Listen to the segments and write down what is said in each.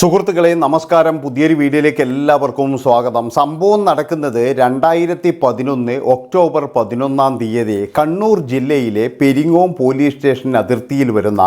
സുഹൃത്തുക്കളെ നമസ്കാരം. പുതിയൊരു വീഡിയോയിലേക്ക് എല്ലാവർക്കും സ്വാഗതം. സംഭവം നടക്കുന്നത് രണ്ടായിരത്തി പതിനൊന്ന് ഒക്ടോബർ പതിനൊന്നാം തീയതി കണ്ണൂർ ജില്ലയിലെ പെരിങ്ങോം പോലീസ് സ്റ്റേഷൻ അതിർത്തിയിൽ വരുന്ന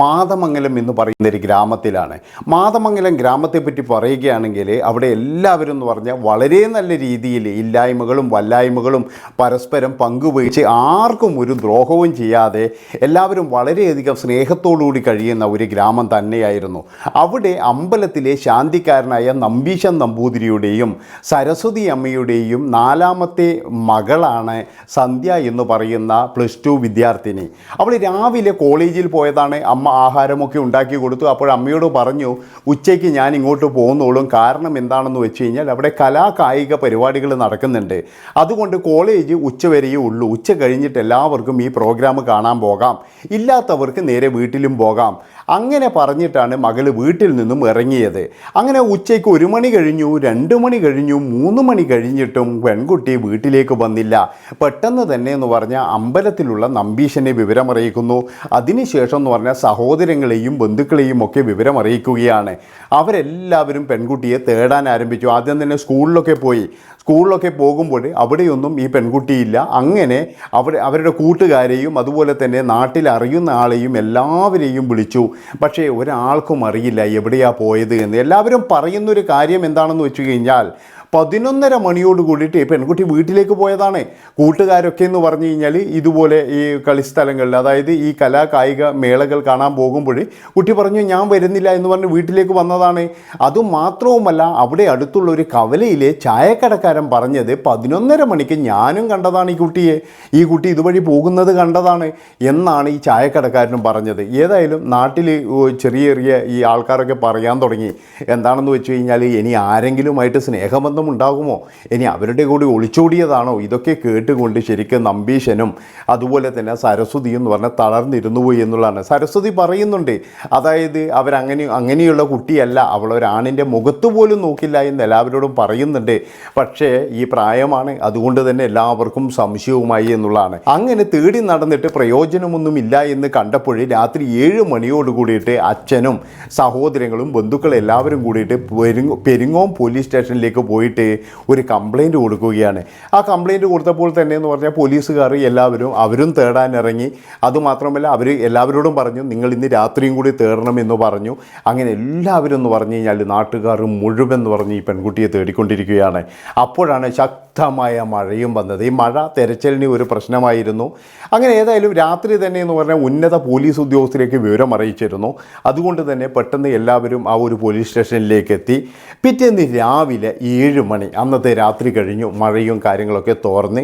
മാതമംഗലം എന്ന് പറയുന്ന ഒരു ഗ്രാമത്തിലാണ്. മാതമംഗലം ഗ്രാമത്തെ പറ്റി പറയുകയാണെങ്കിൽ അവിടെ എല്ലാവരും എന്ന് പറഞ്ഞാൽ വളരെ നല്ല രീതിയിൽ ഇല്ലായ്മകളും വല്ലായ്മകളും പരസ്പരം പങ്കുവഹിച്ച് ആർക്കും ഒരു ദ്രോഹവും ചെയ്യാതെ എല്ലാവരും വളരെയധികം സ്നേഹത്തോടുകൂടി കഴിയുന്ന ഒരു ഗ്രാമം തന്നെയായിരുന്നു. അവിടെ അമ്പലത്തിലെ ശാന്തിക്കാരനായ നമ്പീശൻ നമ്പൂതിരിയുടെയും സരസ്വതി അമ്മയുടെയും നാലാമത്തെ മകളാണ് സന്ധ്യ എന്ന് പറയുന്ന പ്ലസ് ടു വിദ്യാർത്ഥിനി. അവൾ രാവിലെ കോളേജിൽ പോയതാണ് അമ്മ ആഹാരമൊക്കെ ഉണ്ടാക്കി കൊടുത്തു. അപ്പോൾ അമ്മയോട് പറഞ്ഞു ഉച്ചയ്ക്ക് ഞാൻ ഇങ്ങോട്ട് പോകുന്നോളും കാരണം എന്താണെന്ന് വെച്ച് കഴിഞ്ഞാൽ അവിടെ കലാകായിക പരിപാടികൾ നടക്കുന്നുണ്ട്. അതുകൊണ്ട് കോളേജ് ഉച്ചവരെയേ ഉള്ളൂ. ഉച്ച കഴിഞ്ഞിട്ട് എല്ലാവർക്കും ഈ പ്രോഗ്രാം കാണാൻ പോകാം. ഇല്ലാത്തവർക്ക് നേരെ വീട്ടിലും പോകാം. അങ്ങനെ പറഞ്ഞിട്ടാണ് മകൾ വീട്ടിൽ നിന്നും ഇറങ്ങിയത്. അങ്ങനെ ഉച്ചയ്ക്ക് ഒരു മണി കഴിഞ്ഞു രണ്ട് മണി കഴിഞ്ഞു മൂന്ന് മണി കഴിഞ്ഞിട്ടും പെൺകുട്ടി വീട്ടിലേക്ക് വന്നില്ല. പെട്ടെന്ന് തന്നെ എന്ന് പറഞ്ഞാൽ അമ്പലത്തിലുള്ള നമ്പീശനെ വിവരമറിയിക്കുന്നു. അതിനുശേഷം എന്ന് പറഞ്ഞാൽ സഹോദരങ്ങളെയും ബന്ധുക്കളെയും ഒക്കെ വിവരമറിയിക്കുകയാണ്. അവരെല്ലാവരും പെൺകുട്ടിയെ തേടാൻ ആരംഭിച്ചു. ആദ്യം തന്നെ സ്കൂളിലൊക്കെ പോയി. സ്കൂളിലൊക്കെ പോകുമ്പോൾ അവിടെയൊന്നും ഈ പെൺകുട്ടിയില്ല. അങ്ങനെ അവർ അവരുടെ കൂട്ടുകാരെയും അതുപോലെ തന്നെ നാട്ടിൽ അറിയുന്ന ആളെയും എല്ലാവരെയും വിളിച്ചു. പക്ഷേ ഒരാൾക്കും അറിയില്ല എവിടെയാണ് പോയത് എന്ന്. എല്ലാവരും പറയുന്നൊരു കാര്യം എന്താണെന്ന് വെച്ച് കഴിഞ്ഞാൽ പതിനൊന്നര മണിയോട് കൂടിയിട്ട് ഈ പെൺകുട്ടി വീട്ടിലേക്ക് പോയതാണ്. കൂട്ടുകാരൊക്കെ എന്ന് പറഞ്ഞു കഴിഞ്ഞാൽ ഇതുപോലെ ഈ കളിസ്ഥലങ്ങളിൽ അതായത് ഈ കലാ കായിക മേളകൾ കാണാൻ പോകുമ്പോൾ കുട്ടി പറഞ്ഞു ഞാൻ വരുന്നില്ല എന്ന് പറഞ്ഞ് വീട്ടിലേക്ക് വന്നതാണ്. അതുമാത്രവുമല്ല അവിടെ അടുത്തുള്ള ഒരു കവലയിലെ ചായക്കടക്കാരൻ പറഞ്ഞത് പതിനൊന്നര മണിക്ക് ഞാനും കണ്ടതാണ് ഈ കുട്ടിയെ. ഈ കുട്ടി ഇതുവഴി പോകുന്നത് കണ്ടതാണ് എന്നാണ് ഈ ചായക്കടക്കാരനും പറഞ്ഞത്. ഏതായാലും നാട്ടിൽ ചെറിയ ചെറിയ ഈ ആൾക്കാരൊക്കെ പറയാൻ തുടങ്ങി. എന്താണെന്ന് വെച്ച് കഴിഞ്ഞാൽ ഇനി ആരെങ്കിലുമായിട്ട് സ്നേഹബന്ധം ഉണ്ടാകുമോ ഇനി അവരുടെ കൂടി ഒളിച്ചോടിയതാണോ? ഇതൊക്കെ കേട്ടുകൊണ്ട് ശരിക്കും നമ്പീശനും അതുപോലെ തന്നെ സരസ്വതി എന്ന് പറഞ്ഞാൽ തളർന്നിരുന്നു പോയി എന്നുള്ളതാണ്. സരസ്വതി പറയുന്നുണ്ട് അതായത് അവരങ്ങനെ അങ്ങനെയുള്ള കുട്ടിയല്ല അവൾ ഒരാണിന്റെ മുഖത്ത് പോലും നോക്കില്ല എന്ന് എല്ലാവരോടും പറയുന്നുണ്ട്. പക്ഷേ ഈ പ്രായമാണ് അതുകൊണ്ട് തന്നെ എല്ലാവർക്കും സംശയവുമായി എന്നുള്ളതാണ്. അങ്ങനെ തേടി നടന്നിട്ട് പ്രയോജനമൊന്നുമില്ല എന്ന് കണ്ടപ്പോൾ രാത്രി ഏഴ് മണിയോട് കൂടിയിട്ട് അച്ഛനും സഹോദരങ്ങളും ബന്ധുക്കളും എല്ലാവരും കൂടിയിട്ട് പെരുങ്ങോം പോലീസ് സ്റ്റേഷനിലേക്ക് പോയിട്ട് ഒരു കംപ്ലൈന്റ് കൊടുക്കുകയാണ്. ആ കംപ്ലൈന്റ് കൊടുത്തപ്പോൾ തന്നെ എന്ന് പറഞ്ഞാൽ പോലീസുകാർ എല്ലാവരും അവരും തേടാനിറങ്ങി അതുമാത്രമല്ല അവർ എല്ലാവരോടും പറഞ്ഞു നിങ്ങൾ ഇന്ന് രാത്രിയും കൂടി തേടണമെന്ന് പറഞ്ഞു. അങ്ങനെ എല്ലാവരും എന്ന് പറഞ്ഞു കഴിഞ്ഞാൽ നാട്ടുകാർ മുഴുവൻ എന്ന് പറഞ്ഞ് ഈ പെൺകുട്ടിയെ തേടിക്കൊണ്ടിരിക്കുകയാണ്. അപ്പോഴാണ് ശക്തമായ മഴയും വന്നത്. ഈ മഴ തെരച്ചിലിന് ഒരു പ്രശ്നമായിരുന്നു. അങ്ങനെ ഏതായാലും രാത്രി തന്നെ എന്ന് പറഞ്ഞാൽ ഉന്നത പോലീസ് ഉദ്യോഗസ്ഥരേക്ക് വിവരം അറിയിച്ചിരുന്നു. അതുകൊണ്ട് തന്നെ പെട്ടെന്ന് എല്ലാവരും ആ ഒരു പോലീസ് സ്റ്റേഷനിലേക്ക് എത്തി. പിറ്റേന്ന് രാവിലെ ഏഴ് മണി അന്നത്തെ രാത്രി കഴിഞ്ഞു മഴയും കാര്യങ്ങളൊക്കെ തോർന്ന്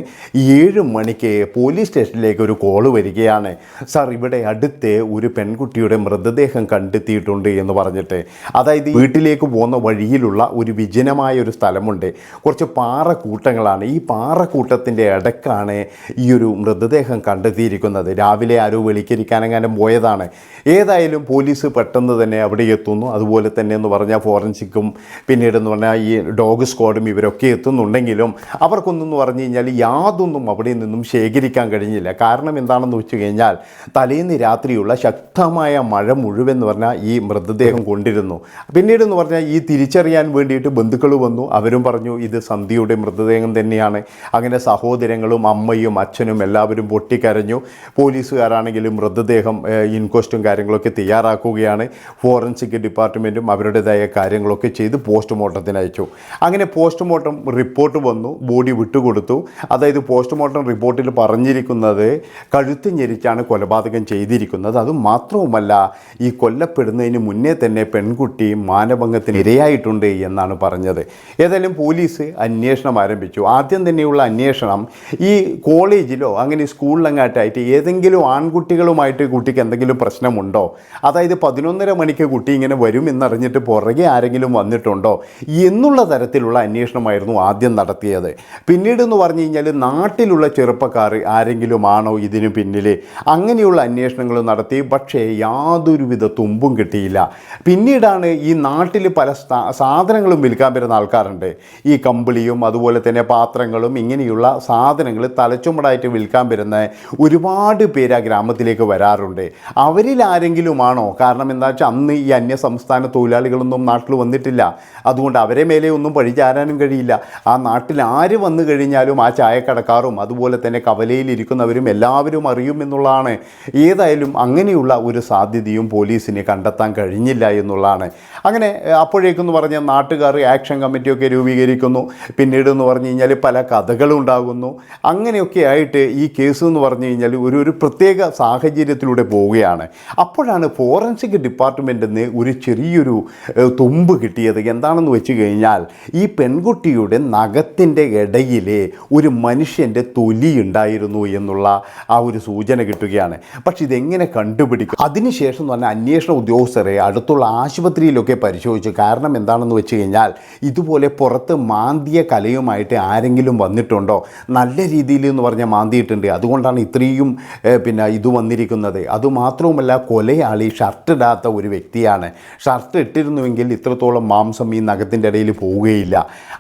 ഏഴ് മണിക്ക് പോലീസ് സ്റ്റേഷനിലേക്ക് ഒരു കോൾ വരികയാണ്. സാർ ഇവിടെ അടുത്ത് ഒരു പെൺകുട്ടിയുടെ മൃതദേഹം കണ്ടെത്തിയിട്ടുണ്ട് എന്ന് പറഞ്ഞിട്ട്. അതായത് വീട്ടിലേക്ക് പോകുന്ന വഴിയിലുള്ള ഒരു വിജനമായ ഒരു സ്ഥലമുണ്ട്. കുറച്ച് പാറക്കൂട്ടങ്ങളാണ് ഈ പാറക്കൂട്ടത്തിന്റെ ഇടക്കാണ് ഈ ഒരു മൃതദേഹം കണ്ടെത്തിയിരിക്കുന്നത്. രാവിലെ ആരോ വെളിക്കരിക്കാനെങ്ങാനും പോയതാണ്. ഏതായാലും പോലീസ് പെട്ടെന്ന് തന്നെ അവിടെ എത്തുന്നു. അതുപോലെ തന്നെ എന്ന് പറഞ്ഞാൽ ഫോറൻസിക്കും പിന്നീട് എന്ന് പറഞ്ഞാൽ ഈ ഡോഗ് സ്ക്വാഡും ഇവരൊക്കെ എത്തുന്നുണ്ടെങ്കിലും അവർക്കൊന്നും എന്ന് പറഞ്ഞു കഴിഞ്ഞാൽ യാതൊന്നും അവിടെ നിന്നും ശേഖരിക്കാൻ കഴിഞ്ഞില്ല. കാരണം എന്താണെന്ന് വെച്ച് കഴിഞ്ഞാൽ തലേന്ന് രാത്രിയുള്ള ശക്തമായ മഴ മുഴുവൻ എന്ന് പറഞ്ഞാൽ ഈ മൃതദേഹം കൊണ്ടിരുന്നു. പിന്നീട് എന്ന് പറഞ്ഞാൽ ഈ തിരിച്ചറിയാൻ വേണ്ടിയിട്ട് ബന്ധുക്കൾ വന്നു. അവരും പറഞ്ഞു ഇത് സന്ധ്യയുടെ മൃതദേഹം തന്നെയാണ്. അങ്ങനെ സഹോദരങ്ങളും അമ്മയും അച്ഛനും എല്ലാവരും പൊട്ടിക്കരഞ്ഞു. പോലീസുകാരാണെങ്കിലും മൃതദേഹം ഇൻക്വസ്റ്റും കാര്യങ്ങളൊക്കെ തയ്യാറാക്കുകയാണ്. ഫോറൻസിക് ഡിപ്പാർട്ട്മെന്റും അവരുടേതായ കാര്യങ്ങളൊക്കെ ചെയ്ത് പോസ്റ്റ്മോർട്ടത്തിന് അയച്ചു. അങ്ങനെ പോസ്റ്റ്മോർട്ടം റിപ്പോർട്ട് വന്നു ബോഡി വിട്ടുകൊടുത്തു. അതായത് പോസ്റ്റ്മോർട്ടം റിപ്പോർട്ടിൽ പറഞ്ഞിരിക്കുന്നത് കഴുത്ത് ഞെരിച്ചാണ് കൊലപാതകം ചെയ്തിരിക്കുന്നത്. അത് മാത്രവുമല്ല ഈ കൊല്ലപ്പെടുന്നതിന് മുന്നേ തന്നെ പെൺകുട്ടി മാനഭംഗത്തിന് ഇരയായിട്ടുണ്ട് എന്നാണ് പറഞ്ഞത്. ഏതായാലും പോലീസ് അന്വേഷണം ആരംഭിച്ചു. ആദ്യം തന്നെയുള്ള അന്വേഷണം ഈ കോളേജിലോ അങ്ങനെ സ്കൂളിലങ്ങാട്ടായിട്ട് ഏതെങ്കിലും ആൺകുട്ടികളുമായിട്ട് കുട്ടിക്ക് എന്തെങ്കിലും പ്രശ്നമുണ്ടോ? അതായത് പതിനൊന്നര മണിക്ക് കുട്ടി ഇങ്ങനെ വരും എന്നറിഞ്ഞിട്ട് പുറകെ ആരെങ്കിലും വന്നിട്ടുണ്ടോ? എന്നുള്ള തരത്തിലുള്ള അന്വേഷണമായിരുന്നു ആദ്യം നടത്തിയത്. പിന്നീട് എന്ന് പറഞ്ഞു കഴിഞ്ഞാൽ നാട്ടിലുള്ള ചെറുപ്പക്കാർ ആരെങ്കിലും ആണോ ഇതിനു പിന്നിൽ അങ്ങനെയുള്ള അന്വേഷണങ്ങൾ നടത്തി. പക്ഷേ യാതൊരുവിധ തുമ്പും കിട്ടിയില്ല. പിന്നീടാണ് ഈ നാട്ടിൽ പല സാധനങ്ങളും വിൽക്കാൻ വരുന്ന ആൾക്കാരുണ്ട്. ഈ കമ്പിളിയും അതുപോലെ തന്നെ പാത്രങ്ങളും ഇങ്ങനെയുള്ള സാധനങ്ങൾ തലച്ചുമടായിട്ട് വിൽക്കാൻ വരുന്ന ഒരുപാട് പേര് ആ ഗ്രാമത്തിലേക്ക് വരാറുണ്ട്. അവരിൽ ആരെങ്കിലുമാണോ? കാരണം എന്താ വെച്ചാൽ അന്ന് ഈ അന്യ സംസ്ഥാന തൊഴിലാളികളൊന്നും നാട്ടിൽ വന്നിട്ടില്ല. അതുകൊണ്ട് അവരെ മേലെ ഒന്നും പഴിചാരാനും കഴിയില്ല. ആ നാട്ടിൽ ആര് വന്നു കഴിഞ്ഞാലും ആ ചായക്കടക്കാരും അതുപോലെ തന്നെ കവലയിലിരിക്കുന്നവരും എല്ലാവരും അറിയും എന്നുള്ളതാണ്. ഏതായാലും അങ്ങനെയുള്ള ഒരു സാധ്യതയും പോലീസിന് കണ്ടെത്താൻ കഴിഞ്ഞില്ല എന്നുള്ളതാണ്. അങ്ങനെ അപ്പോഴേക്കും അപ്പോഴേക്കെന്ന് പറഞ്ഞാൽ നാട്ടുകാർ ആക്ഷൻ കമ്മിറ്റിയൊക്കെ രൂപീകരിക്കുന്നു. പിന്നീട് എന്ന് പറഞ്ഞു കഴിഞ്ഞാൽ പല കഥകളും ഉണ്ടാകുന്നു. അങ്ങനെയൊക്കെ ആയിട്ട് ഈ കേസ് എന്ന് പറഞ്ഞു കഴിഞ്ഞാൽ ഒരു ഒരു പ്രത്യേക സാഹചര്യത്തിലൂടെ പോവുകയാണ്. അപ്പോഴാണ് ഫോറൻസിക് ഡിപ്പാർട്ട്മെന്റിൽ നിന്ന് ഒരു ചെറിയൊരു തുമ്പ് കിട്ടിയത്. എന്താണെന്ന് വെച്ച് കഴിഞ്ഞാൽ ഈ പെൺകുട്ടിയുടെ നഖത്തിന്റെ ഇടയിൽ ഒരു മനുഷ്യന്റെ തൊലി ഉണ്ടായിരുന്നു എന്നുള്ള ആ ഒരു സൂചന കിട്ടുകയാണ്. പക്ഷെ ഇതെങ്ങനെ കണ്ടുപിടിക്കും? അതിനുശേഷം എന്ന് പറഞ്ഞാൽ അന്വേഷണ ഉദ്യോഗസ്ഥരെ അടുത്തുള്ള ആശുപത്രിയിലൊക്കെ പരിശോധിച്ചു. കാരണം എന്താണെന്ന് വെച്ച് കഴിഞ്ഞാൽ ഇതുപോലെ പുറത്ത് മാന്തിയ കലയുമായിട്ട് ആരെങ്കിലും വന്നിട്ടുണ്ടോ? നല്ല രീതിയിൽ എന്ന് പറഞ്ഞാൽ മാന്തിയിട്ടുണ്ട്. അതുകൊണ്ടാണ് ഇത്രയും പിന്നെ ഇത് വന്നിരിക്കുന്നത്. അതുമാത്രവുമല്ല കൊലയാളി ഷർട്ട് ഇടാത്ത ഒരു വ്യക്തിയാണ്. ഷർട്ട് ഇട്ടിരുന്നുവെങ്കിൽ ഇത്രത്തോളം മാംസം ഈ നഖത്തിന്റെ ഇടയിൽ പോവുകയില്ല.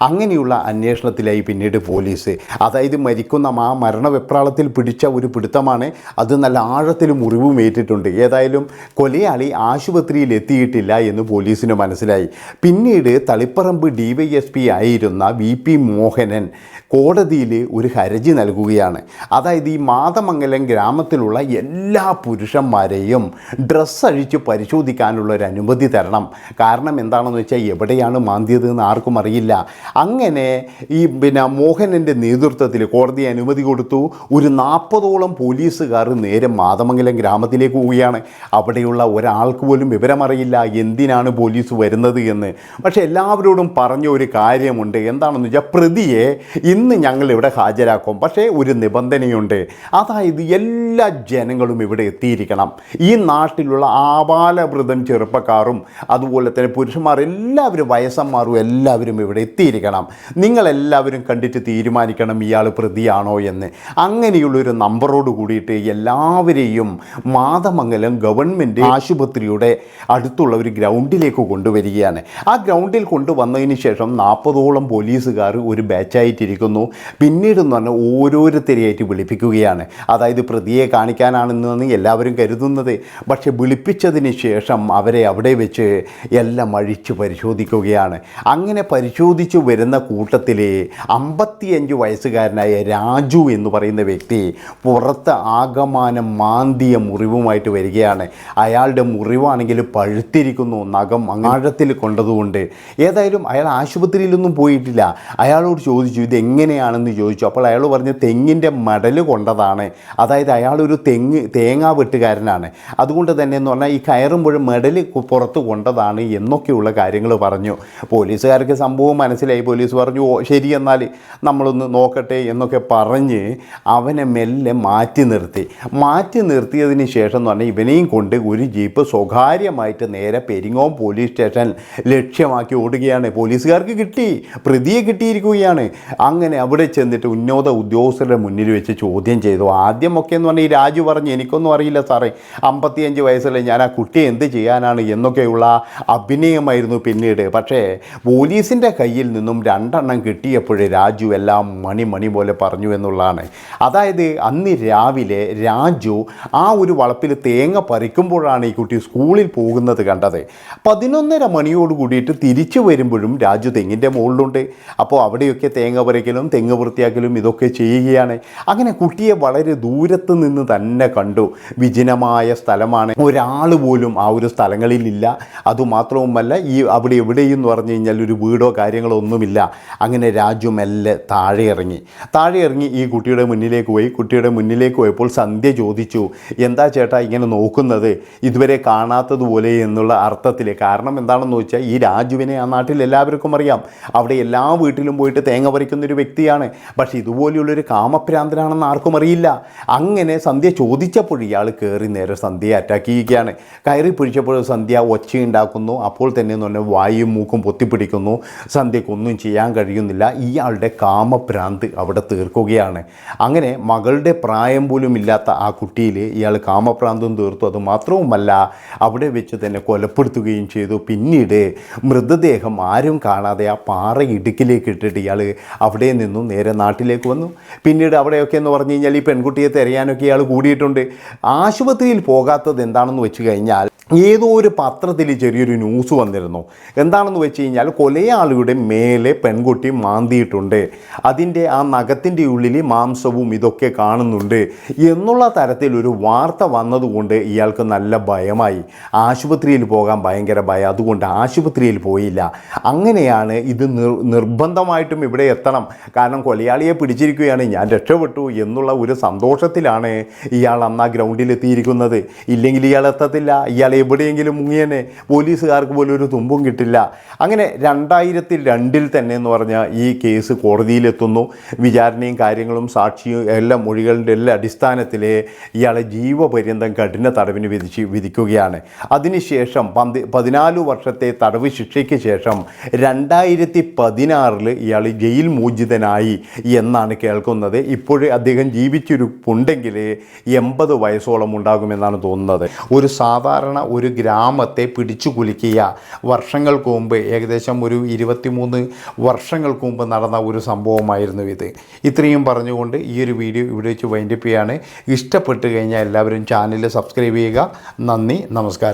അങ്ങനെയുള്ള അന്വേഷണത്തിലായി പിന്നീട് പോലീസ്. അതായത് മരിക്കുന്ന ആ മരണവെപ്രാളത്തിൽ പിടിച്ച ഒരു പിടുത്തമാണ്. അത് നല്ല ആഴത്തിൽ മുറിവും ഏറ്റിട്ടുണ്ട്. ഏതായാലും കൊലയാളി ആശുപത്രിയിൽ എത്തിയിട്ടില്ല എന്ന് പോലീസിന് മനസ്സിലായി. പിന്നീട് Taliparamba D Y S P ആയിരുന്ന വി പി മോഹനൻ കോടതിയിൽ ഒരു ഹരജി നൽകുകയാണ്. അതായത് ഈ മാതമംഗലം ഗ്രാമത്തിലുള്ള എല്ലാ പുരുഷന്മാരെയും ഡ്രസ്സ് അഴിച്ച് പരിശോധിക്കാനുള്ള ഒരു അനുമതി തരണം. കാരണം എന്താണെന്ന് വെച്ചാൽ എവിടെയാണ് മാന്തിയത് എന്ന് ആർക്കും അറിയില്ല. അങ്ങനെ ഈ പിന്നെ മോഹനന്റെ നേതൃത്വത്തിൽ കോടതി അനുമതി കൊടുത്തു. ഒരു നാൽപ്പതോളം പോലീസുകാർ നേരെ മാതമംഗലം ഗ്രാമത്തിലേക്ക് പോവുകയാണ്. അവിടെയുള്ള ഒരാൾക്ക് പോലും വിവരമറിയില്ല എന്തിനാണ് പോലീസ് വരുന്നത് എന്ന്. പക്ഷേ എല്ലാവരോടും പറഞ്ഞ ഒരു കാര്യമുണ്ട്. എന്താണെന്ന് വെച്ചാൽ പ്രതിയെ ഇന്ന് ഞങ്ങൾ ഇവിടെ ഹാജരാക്കും. പക്ഷേ ഒരു നിബന്ധനയുണ്ട്. അതായത് എല്ലാ ജനങ്ങളും ഇവിടെ എത്തിയിരിക്കണം. ഈ നാട്ടിലുള്ള ആപാലവൃതം ചെറുപ്പക്കാരും അതുപോലെ തന്നെ പുരുഷന്മാർ എല്ലാവരും വയസ്സന്മാരും എല്ലാവരും ഇവിടെ എത്തിയിരിക്കണം. നിങ്ങളെല്ലാവരും കണ്ടിട്ട് തീരുമാനിക്കണം ഇയാൾ പ്രതിയാണോ എന്ന്. അങ്ങനെയുള്ളൊരു നമ്പറോട് കൂടിയിട്ട് എല്ലാവരെയും മാതമംഗലം ഗവൺമെന്റ് ആശുപത്രിയുടെ അടുത്തുള്ള ഒരു ഗ്രൗണ്ടിലേക്ക് കൊണ്ടുവരികയാണ്. ആ ഗ്രൗണ്ടിൽ കൊണ്ടുവന്നതിന് ശേഷം നാൽപ്പതോളം പോലീസുകാർ ഒരു ബാച്ചായിട്ടിരിക്കുന്നു പിന്നീട് എന്ന് പറഞ്ഞാൽ ഓരോരുത്തരെയായിട്ട് വിളിപ്പിക്കുകയാണ്. അതായത് പ്രതിയെ കാണിക്കാനാണെന്ന് എല്ലാവരും കരുതുന്നത്. പക്ഷെ വിളിപ്പിച്ചതിന് ശേഷം അവരെ അവിടെ വെച്ച് എല്ലാം അഴിച്ച് പരിശോധിക്കുകയാണ്. അങ്ങനെ പരിശോധിച്ചു വരുന്ന കൂട്ടത്തിൽ അമ്പത്തിയഞ്ച് വയസ്സുകാരനായ രാജു എന്ന് പറയുന്ന വ്യക്തി പുറത്ത് ആകമാനം മാന്തിയ മുറിവുമായിട്ട് വരികയാണ്. അയാളുടെ മുറിവാണെങ്കിൽ പഴുത്തിരിക്കുന്നു നഖം അങ്ങാഴത്തിൽ കൊണ്ടതുകൊണ്ട്. ഏതായാലും അയാൾ ആശുപത്രിയിലൊന്നും പോയിട്ടില്ല. അയാളോട് ചോദിച്ചു ഇത് എങ്ങനെയാണെന്ന് ചോദിച്ചു. അപ്പോൾ അയാൾ പറഞ്ഞു തെങ്ങിന്റെ മടൽ കൊണ്ടതാണ്. അതായത് അയാളൊരു തെങ്ങ് തേങ്ങാ വെട്ടുകാരനാണ്. അതുകൊണ്ട് തന്നെ എന്ന് പറഞ്ഞാൽ ഈ കയറുമ്പോൾ മെഡൽ പുറത്ത് കൊണ്ടതാണ് എന്നൊക്കെയുള്ള കാര്യങ്ങൾ പറഞ്ഞു. പോലീസുകാർക്ക് സംഭവം മനസ്സിലായി. പോലീസ് പറഞ്ഞു ഓ ശരി എന്നാൽ നമ്മളൊന്ന് നോക്കട്ടെ എന്നൊക്കെ പറഞ്ഞ് അവനെ മെല്ലെ മാറ്റി നിർത്തി. മാറ്റി നിർത്തിയതിന് ശേഷം എന്ന് പറഞ്ഞാൽ ഇവനെയും കൊണ്ട് ഒരു ജീപ്പ് സ്വകാര്യമായിട്ട് നേരെ പെരിങ്ങോം പോലീസ് സ്റ്റേഷൻ ലക്ഷ്യമാക്കി ഓടുകയാണ്. പോലീസുകാർക്ക് കിട്ടി പ്രതിയെ കിട്ടിയിരിക്കുകയാണ്. അങ്ങനെ അവിടെ ചെന്നിട്ട് ഉന്നത ഉദ്യോഗസ്ഥരുടെ മുന്നിൽ വെച്ച് ചോദ്യം ചെയ്തു. ആദ്യമൊക്കെ എന്ന് പറഞ്ഞാൽ ഈ രാജു പറഞ്ഞു എനിക്കൊന്നും അറിയില്ല സാറേ. അമ്പത്തിയഞ്ച് വയസ്സുള്ള ഞാൻ ആ കുട്ടിയെ എന്ത് ചെയ്യാനാണ്? എന്നൊക്കെയുള്ള അഭിനയമായിരുന്നു പിന്നീട്. പക്ഷേ പോലീസിന്റെ കയ്യിൽ നിന്നും രണ്ടെണ്ണം കിട്ടിയപ്പോഴേ രാജു എല്ലാം മണി മണി പോലെ പറഞ്ഞു എന്നുള്ളതാണ്. അതായത് അന്ന് രാവിലെ രാജു ആ ഒരു വളപ്പിൽ തേങ്ങ പറിക്കുമ്പോഴാണ് ഈ കുട്ടി സ്കൂളിൽ പോകുന്നത് കണ്ടത്. പതിനൊന്നര മണിയോട് കൂടിയിട്ട് തിരിച്ചു വരുമ്പോഴും രാജു തെങ്ങിന്റെ മുകളിലുണ്ട്. അപ്പോൾ അവിടെയൊക്കെ തേങ്ങ പറിക്കലും തെങ്ങ് വൃത്തിയാക്കലും ഇതൊക്കെ ചെയ്യുകയാണ്. അങ്ങനെ കുട്ടിയെ വളരെ ദൂരത്ത് നിന്ന് തന്നെ കണ്ടു. വിജനമായ സ്ഥലമാണ്. ഒരാൾ പോലും ആ ഒരു സ്ഥലങ്ങളിലില്ല. അതുമാത്രവുമല്ല ഈ അവിടെ എവിടെയും എന്ന് പറഞ്ഞു കഴിഞ്ഞാൽ ഒരു വീടോ കാര്യങ്ങളോ ഒന്നുമില്ല. അങ്ങനെ രാജു മെല്ലെ താഴെ ഇറങ്ങി. താഴെ ഇറങ്ങി ഈ കുട്ടിയുടെ മുന്നിലേക്ക് പോയി. കുട്ടിയുടെ മുന്നിലേക്ക് പോയപ്പോൾ സന്ധ്യ ചോദിച്ചു എന്താ ചേട്ടാ ഇങ്ങനെ നോക്കുന്നത്? ഇതുവരെ കാണാത്തതുപോലെ എന്നുള്ള അർത്ഥത്തിൽ കാരണം എന്താണെന്ന് വെച്ചാൽ ഈ രാജുവിനെ ആ നാട്ടിൽ എല്ലാവർക്കും അറിയാം. അവിടെ എല്ലാ വീട്ടിലും പോയിട്ട് തേങ്ങ പറിക്കുന്ന ഒരു വ്യക്തിയാണ്. പക്ഷേ ഇതുപോലെയുള്ളൊരു കാമഭ്രാന്തനാണെന്ന് ആർക്കും അറിയില്ല. അങ്ങനെ സന്ധ്യ ചോദിച്ചപ്പോൾ ഇയാൾ കയറി നേരെ സന്ധ്യയെ അറ്റാക്ക് ചെയ്യുകയാണ്. കയറി പിടിച്ചപ്പോൾ സന്ധ്യ ഒച്ചയുണ്ടാക്കുന്നു. അപ്പോൾ തന്നെ എന്ന് പറഞ്ഞാൽ വായും മൂക്കും പൊത്തിപ്പിടിക്കുന്നു. സന്ധ്യക്കൊന്നും ചെയ്യാൻ കഴിയുന്നില്ല. ഇയാളുടെ കാമഭ്രാന്ത് അവിടെ തീർക്കുകയാണ്. അങ്ങനെ മകളുടെ പ്രായം പോലും ഇല്ലാത്ത ആ കുട്ടിയിൽ ഇയാൾ കാമഭ്രാന്തും തീർത്തു. അത് മാത്രവുമല്ല അവിടെ വെച്ച് തന്നെ കൊലപ്പെടുത്തുകയും ചെയ്തു. പിന്നീട് മൃതദേഹം ആരും കാണാതെ ആ പാറ ഇടുക്കിലേക്ക് ഇട്ടിട്ട് ഇയാൾ അവിടെ നിന്നും നേരെ നാട്ടിലേക്ക് വന്നു. പിന്നീട് അവിടെയൊക്കെ എന്ന് പറഞ്ഞു കഴിഞ്ഞാൽ ഈ പെൺകുട്ടിയെ തിരയാനൊക്കെ ഇയാൾ കൂടിയിട്ടുണ്ട്. ആശുപത്രിയിൽ പോകാത്തത് എന്താണെന്ന് വെച്ച് കഴിഞ്ഞാൽ ഏതോ ഒരു പത്രത്തിൽ ചെറിയൊരു ന്യൂസ് വന്നിരുന്നു. എന്താണെന്ന് വെച്ച് കഴിഞ്ഞാൽ കൊലയാളിയുടെ മേലെ പെൺകുട്ടി മാന്തിയിട്ടുണ്ട്. അതിന്റെ ആ നഖത്തിന്റെ ഉള്ളിൽ മാംസവും ഇതൊക്കെ കാണുന്നുണ്ട് എന്നുള്ള തരത്തിലൊരു വാർത്ത വന്നതുകൊണ്ട് ഇയാൾക്ക് നല്ല ഭയമായി. ആശുപത്രിയിൽ പോകാൻ ഭയങ്കര ഭയം. അതുകൊണ്ട് ആശുപത്രിയിൽ പോയില്ല. അങ്ങനെയാണ് ഇത് നിർ നിർബന്ധമായിട്ടും ഇവിടെ എത്തണം. കാരണം കൊലയാളിയെ പിടിച്ചിരിക്കുകയാണ്. ഞാൻ രക്ഷപ്പെട്ടു എന്നുള്ള ഒരു സന്തോഷത്തിലാണ് ഇയാൾ അന്ന് ആ ഗ്രൗണ്ടിൽ എത്തിയിരിക്കുന്നത്. ഇല്ലെങ്കിൽ ഇയാൾ എത്തത്തില്ല. ഇയാൾ എവിടെയെങ്കിലും മുങ്ങിയനെ പോലീസുകാർക്ക് പോലും ഒരു തുമ്പും കിട്ടില്ല. അങ്ങനെ രണ്ടായിരത്തി രണ്ടിൽ തന്നെ എന്ന് പറഞ്ഞാൽ ഈ കേസ് കോടതിയിലെത്തുന്നു. വിചാരണയും കാര്യങ്ങളും സാക്ഷിയും എല്ലാം മൊഴികളുടെ എല്ലാ അടിസ്ഥാനത്തിൽ ഇയാളെ ജീവപര്യന്തം കഠിന തടവിന് വിധിച്ച് വിധിക്കുകയാണ്. അതിനുശേഷം പന്തി പതിനാല് വർഷത്തെ തടവ് ശിക്ഷയ്ക്ക് ശേഷം രണ്ടായിരത്തി പതിനാറിൽ ഇയാൾ ജയിൽ മോചിതനായി എന്നാണ് കേൾക്കുന്നത്. ഇപ്പോഴേ അദ്ദേഹം ജീവിച്ചിരിപ്പുണ്ടെങ്കിൽ എൺപത് വയസ്സോളം ഉണ്ടാകുമെന്നാണ് തോന്നുന്നത്. ഒരു സാധാരണ ഒരു ഗ്രാമത്തെ പിടിച്ചു കുലുക്കിയ വർഷങ്ങൾക്ക് മുമ്പ് ഏകദേശം ഒരു ഇരുപത്തിമൂന്ന് വർഷങ്ങൾക്ക് മുമ്പ് നടന്ന ഒരു സംഭവമായിരുന്നു ഇത്. ഇത്രയും പറഞ്ഞുകൊണ്ട് ഈ ഒരു വീഡിയോ ഇവിടെ വെച്ച് വൈൻഡപ്പ് ചെയ്യാണ്. ഇഷ്ടപ്പെട്ട് കഴിഞ്ഞാൽ എല്ലാവരും ചാനൽ സബ്സ്ക്രൈബ് ചെയ്യുക. നന്ദി നമസ്കാരം.